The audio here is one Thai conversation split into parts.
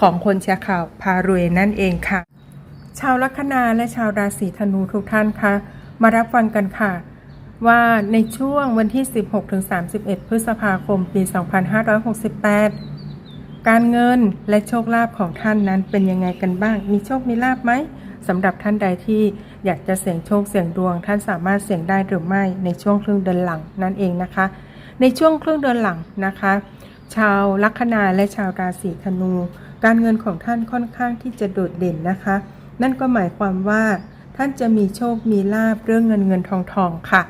ของคนแชร์ข่าวพารวยนั่นเองค่ะ ชาวลัคนาและชาวราศีธนูทุกท่านคะ มารับฟังกันค่ะ ว่าในช่วงวันที่ 16-31 พฤษภาคมปี 2568 การเงินและโชคลาภของท่านนั้นเป็นยังไงกันบ้าง มีโชคมีลาภไหมสำหรับท่านใดที่อยากจะเสี่ยงโชคเสี่ยงดวง ท่านสามารถเสี่ยงได้หรือไม่ในช่วงครึ่งเดือนหลังนั่นเองนะคะ ในช่วงครึ่งเดือนหลังนะคะ ชาวลัคนาและชาวราศีธนู การเงินของท่านค่อนข้างที่จะโดดเด่นนะคะ นั่นก็หมายความว่า ท่านจะมีโชคมีลาบเรื่องเงินเงินทองทองค่ะ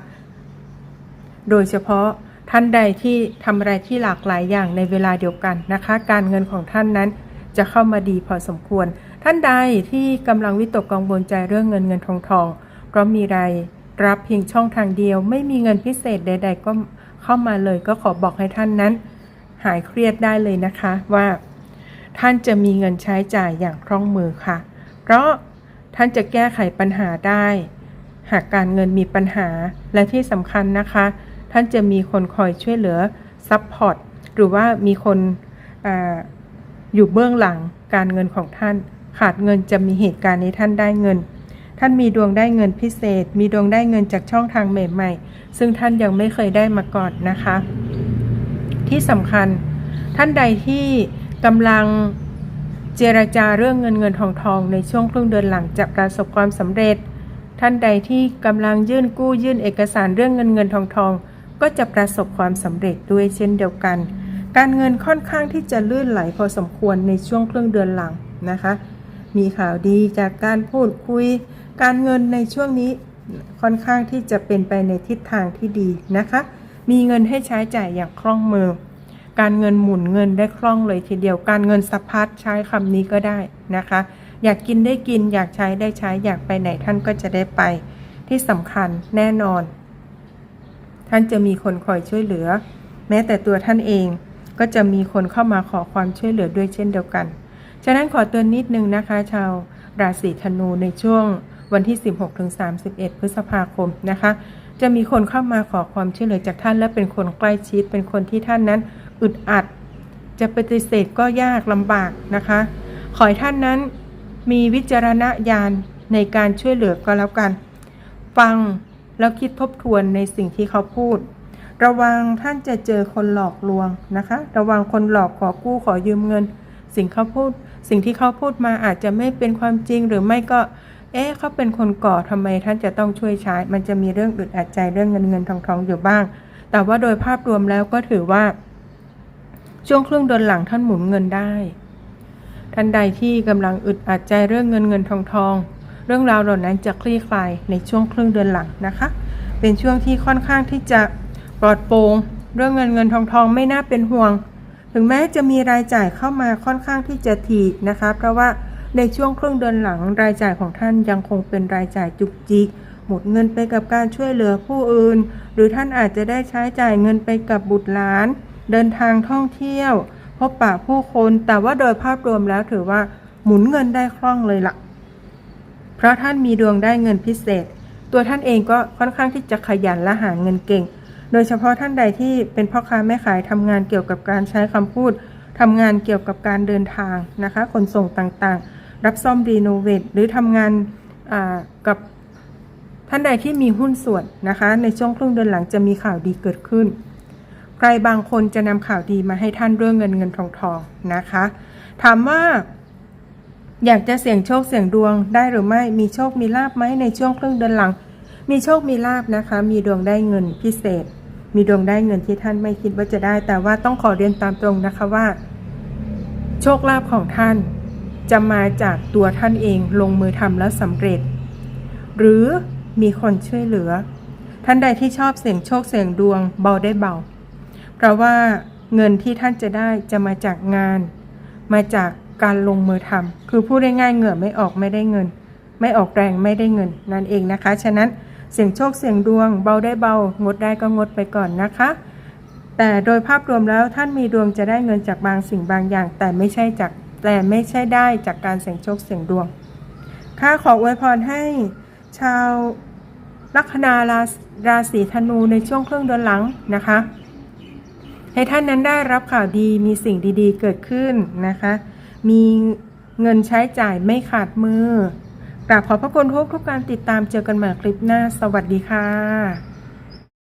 โดยเฉพาะท่านใดที่ทำอะไรที่หลากหลายอย่างในเวลาเดียวกันนะคะ การเงินของท่านนั้นจะเข้ามาดีพอสมควร ท่านใดที่กำลังวิตกกังวลใจเรื่องเงินเงินทองทอง เพราะมีรายรับเพียงช่องทางเดียว ไม่มีเงินพิเศษใด ๆ ก็เข้ามาเลยก็ขอบอกให้ท่านนั้น หายเครียดได้เลยนะคะว่า ท่านจะมีเงินใช้จ่ายอย่างคล่องมือค่ะ เพราะท่านจะแก้ไขปัญหาได้ หากการเงินมีปัญหาและที่สำคัญนะคะ ท่านจะมีคนคอยช่วยเหลือซัพพอร์ตหรือว่ามีคนออยู่เบื้องหลังการเงินของท่าน ขาดเงินจะมีเหตุการณ์ในท่านได้เงิน ท่านมีดวงได้เงินพิเศษ มีดวงได้เงินจากช่องทางใหม่ ๆ ซึ่งท่านยังไม่เคยได้มาก่อนนะคะ ที่สำคัญท่านใดที่ กำลังเจรจาเรื่องเงินเงินทองทองในช่วงครึ่งเดือนหลังจะประสบความสำเร็จ ท่านใดที่กำลังยื่นกู้ยื่นเอกสารเรื่องเงินเงินทองทอง ก็จะประสบความสำเร็จด้วยเช่นเดียวกัน การเงินค่อนข้างที่จะลื่นไหลพอสมควรในช่วงครึ่งเดือนหลังนะคะ มีข่าวดีจากการพูดคุย การเงินในช่วงนี้ค่อนข้างที่จะเป็นไปในทิศทางที่ดีนะคะ มีเงินให้ใช้จ่ายอย่างคล่องมือ การเงินหมุนเงินได้คล่องเลยทีเดียว การเงินสะพัดใช้คำนี้ก็ได้นะคะ อยากกินได้กิน อยากใช้ได้ใช้ อยากไปไหนท่านก็จะได้ไป ที่สำคัญแน่นอน ท่านจะมีคนคอยช่วยเหลือ แม้แต่ตัวท่านเองก็จะมีคนเข้ามาขอความช่วยเหลือด้วยเช่นเดียวกัน ฉะนั้นขอเตือนนิดนึงนะคะ ชาวราศีธนูในช่วงวันที่ 16-31 พฤษภาคมนะคะ จะมีคนเข้ามาขอความช่วยเหลือจากท่านและเป็นคนใกล้ชิด เป็นคนที่ท่านนั้น อึดอัด จะปฏิเสธก็ยากลำบากนะคะ ขอให้ท่านนั้นมีวิจารณญาณในการช่วยเหลือก็แล้วกัน ฟังแล้วคิดทบทวนในสิ่งที่เขาพูด ระวังท่านจะเจอคนหลอกลวงนะคะ ระวังคนหลอกขอกู้ขอยืมเงิน สิ่งเขาพูด สิ่งที่เขาพูดมาอาจจะไม่เป็นความจริงหรือไม่ก็ เอ๊ะเขาเป็นคนก่อทำไมท่านจะต้องช่วยใช้ มันจะมีเรื่องอึดอัดใจเรื่องเงินเงินทองทองอยู่บ้าง แต่ว่าโดยภาพรวมแล้วก็ถือว่า ช่วงครึ่งเดือนหลังท่านหมุนเงินได้ ท่านใดที่กำลังอึดอัดใจเรื่องเงินเงินทองทอง เรื่องราวเหล่านั้นจะคลี่คลายในช่วงครึ่งเดือนหลังนะคะ เป็นช่วงที่ค่อนข้างที่จะปลอดโปร่งเรื่องเงินเงินทองทองไม่น่าเป็นห่วง ถึงแม้จะมีรายจ่ายเข้ามาค่อนข้างที่จะถี่นะคะ เพราะว่าในช่วงครึ่งเดือนหลังรายจ่ายของท่านยังคงเป็นรายจ่ายจุกจิกหมดเงินไปกับการช่วยเหลือผู้อื่น หรือท่านอาจจะได้ใช้จ่ายเงินไปกับบุตรหลาน เดินทางท่องเที่ยว พบปะผู้คน แต่ว่าโดยภาพรวมแล้วถือว่าหมุนเงินได้คล่องเลยล่ะ เพราะท่านมีดวงได้เงินพิเศษ ตัวท่านเองก็ค่อนข้างที่จะขยันและหาเงินเก่ง โดยเฉพาะท่านใดที่เป็นพ่อค้าแม่ขายทำงานเกี่ยวกับการใช้คำพูดทำงานเกี่ยวกับการเดินทางนะคะ ขนส่งต่างๆ รับซ่อมรีโนเวทหรือทำงานกับท่านใดที่มีหุ้นส่วนนะคะ ในช่วงครึ่งเดือนหลังจะมีข่าวดีเกิดขึ้น รบางคนจะนำข่าวดีมาให้ท่านเรื่องเงินเงินทองทองนะคะ ถามว่า อยากจะเสี่ยงโชคเสี่ยงดวงได้หรือไม่มีโชคมีลาบไหมในช่วงครึ่งเดือนหลัง มีโชคมีลาบนะคะ มีดวงได้เงินพิเศษ มีดวงได้เงินที่ท่านไม่คิดว่าจะได้ แต่ว่าต้องขอเรียนตามตรงนะคะว่า โชคลาภของท่านจะมาจากตัวท่านเองลงมือทำแล้วสำเร็จ หรือมีคนช่วยเหลือ ท่านใดที่ชอบเสี่ยงโชคเสี่ยงดวงเบาได้เบา เพราะว่าเงินที่ท่านจะได้จะมาจากงาน มาจากการลงมือทำคือพูดง่ายๆเหงื่อไม่ออกไม่ได้เงิน ไม่ออกแรงไม่ได้เงินนั่นเองนะคะ ฉะนั้นเสี่ยงโชคเสี่ยงดวง เบาได้เบา งดได้ก็งดไปก่อนนะคะ แต่โดยภาพรวมแล้วท่านมีดวงจะได้เงินจากบางสิ่งบางอย่าง แต่ไม่ใช่จากแต่ไม่ใช่ได้จากการเสี่ยงโชคเสี่ยงดวง ค่ะขออวยพรให้ชาวลัคนาราราศีธนูในช่วงครึ่งเดือนหลังนะคะ ให้ท่านนั้นได้รับข่าวดีมีสิ่งดีๆ เกิดขึ้นนะคะ มีเงินใช้จ่ายไม่ขาดมือกราบขอบพระคุณทุกทุกการติดตามเจอกันใหม่คลิปหน้า สวัสดีค่ะ